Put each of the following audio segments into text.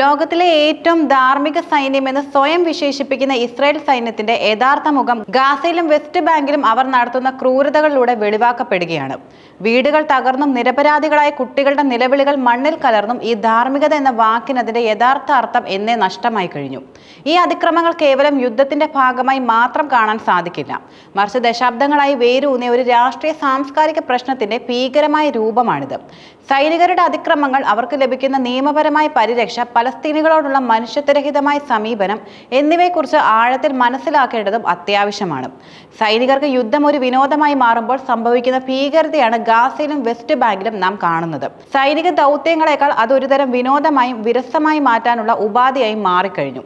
ലോകത്തിലെ ഏറ്റവും ധാർമ്മിക സൈന്യമെന്ന് സ്വയം വിശേഷിപ്പിക്കുന്ന ഇസ്രായേൽ സൈന്യത്തിന്റെ യഥാർത്ഥ മുഖം ഗാസയിലും വെസ്റ്റ് ബാങ്കിലും അവർ നടത്തുന്ന ക്രൂരതകളിലൂടെ വെളിവാക്കപ്പെടുകയാണ്. വീടുകൾ തകർന്നും നിരപരാധികളായ കുട്ടികളുടെ നിലവിളികൾ മണ്ണിൽ കലർന്നും ഈ ധാർമ്മികത എന്ന വാക്കിനതിന്റെ യഥാർത്ഥ അർത്ഥം എന്നേ നഷ്ടമായി കഴിഞ്ഞു. ഈ അതിക്രമങ്ങൾ കേവലം യുദ്ധത്തിന്റെ ഭാഗമായി മാത്രം കാണാൻ സാധിക്കില്ല. മറിച്ച് ദശാബ്ദങ്ങളായി വേരൂന്നിയ ഒരു രാഷ്ട്രീയ സാംസ്കാരിക പ്രശ്നത്തിന്റെ ഭീകരമായ രൂപമാണിത്. സൈനികരുടെ അതിക്രമങ്ങൾ അവർക്ക് ലഭിക്കുന്ന നിയമപരമായ പരിരക്ഷ പലസ്തീനികളോടുള്ള മനുഷ്യത്വരഹിതമായ സമീപനം എന്നിവയെക്കുറിച്ച് ആഴത്തിൽ മനസ്സിലാക്കേണ്ടതും അത്യാവശ്യമാണ്. സൈനികർക്ക് യുദ്ധം ഒരു വിനോദമായി മാറുമ്പോൾ സംഭവിക്കുന്ന ഭീകരതയാണ് ഗാസയിലും വെസ്റ്റ് ബാങ്കിലും നാം കാണുന്നത്. സൈനിക ദൗത്യങ്ങളെക്കാൾ അതൊരുതരം വിനോദമായും വിരസമായി മാറ്റാനുള്ള ഉപാധിയായും മാറിക്കഴിഞ്ഞു.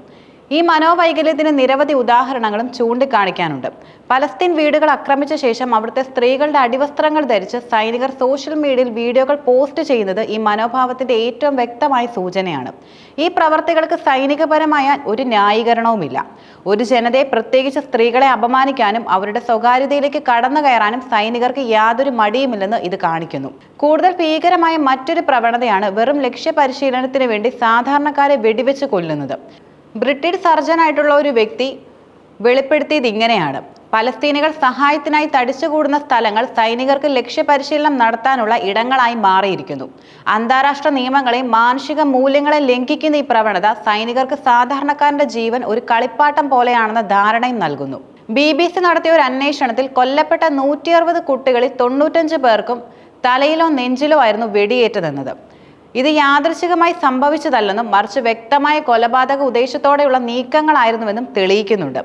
ഈ മനോവൈകല്യത്തിന് നിരവധി ഉദാഹരണങ്ങളും ചൂണ്ടിക്കാണിക്കാനുണ്ട്. പലസ്തീൻ വീടുകൾ ആക്രമിച്ച ശേഷം അവിടുത്തെ സ്ത്രീകളുടെ അടിവസ്ത്രങ്ങൾ ധരിച്ച് സൈനികർ സോഷ്യൽ മീഡിയയിൽ വീഡിയോകൾ പോസ്റ്റ് ചെയ്യുന്നത് ഈ മനോഭാവത്തിന്റെ ഏറ്റവും വ്യക്തമായ സൂചനയാണ്. ഈ പ്രവർത്തികൾക്ക് സൈനികപരമായ ഒരു ന്യായീകരണവുമില്ല. ഒരു ജനതയെ പ്രത്യേകിച്ച് സ്ത്രീകളെ അപമാനിക്കാനും അവരുടെ സ്വകാര്യതയിലേക്ക് കടന്നു കയറാനും സൈനികർക്ക് യാതൊരു മടിയുമില്ലെന്ന് ഇത് കാണിക്കുന്നു. കൂടുതൽ ഭീകരമായ മറ്റൊരു പ്രവണതയാണ് വെറും ലക്ഷ്യപരിശീലനത്തിന് വേണ്ടി സാധാരണക്കാരെ വെടിവെച്ച് കൊല്ലുന്നത്. ബ്രിട്ടീഷ് സർജനായിട്ടുള്ള ഒരു വ്യക്തി വെളിപ്പെടുത്തിയത് ഇങ്ങനെയാണ്. പലസ്തീനികൾ സഹായത്തിനായി തടിച്ചുകൂടുന്ന സ്ഥലങ്ങൾ സൈനികർക്ക് ലക്ഷ്യപരിശീലനം നടത്താനുള്ള ഇടങ്ങളായി മാറിയിരിക്കുന്നു. അന്താരാഷ്ട്ര നിയമങ്ങളെ മാനുഷിക മൂല്യങ്ങളെ ലംഘിക്കുന്ന ഈ പ്രവണത സൈനികർക്ക് സാധാരണക്കാരന്റെ ജീവൻ ഒരു കളിപ്പാട്ടം പോലെയാണെന്ന ധാരണയും നൽകുന്നു. ബി ബി സി നടത്തിയ ഒരു അന്വേഷണത്തിൽ കൊല്ലപ്പെട്ട നൂറ്റി അറുപത് കുട്ടികളിൽ തൊണ്ണൂറ്റഞ്ച് പേർക്കും തലയിലോ നെഞ്ചിലോ ആയിരുന്നു വെടിയേറ്റതെന്നത്. ഇത് യാദൃശികമായി സംഭവിച്ചതല്ലെന്നും മറിച്ച് വ്യക്തമായ കൊലപാതക ഉദ്ദേശത്തോടെയുള്ള നീക്കങ്ങളായിരുന്നുവെന്നും തെളിയിക്കുന്നുണ്ട്.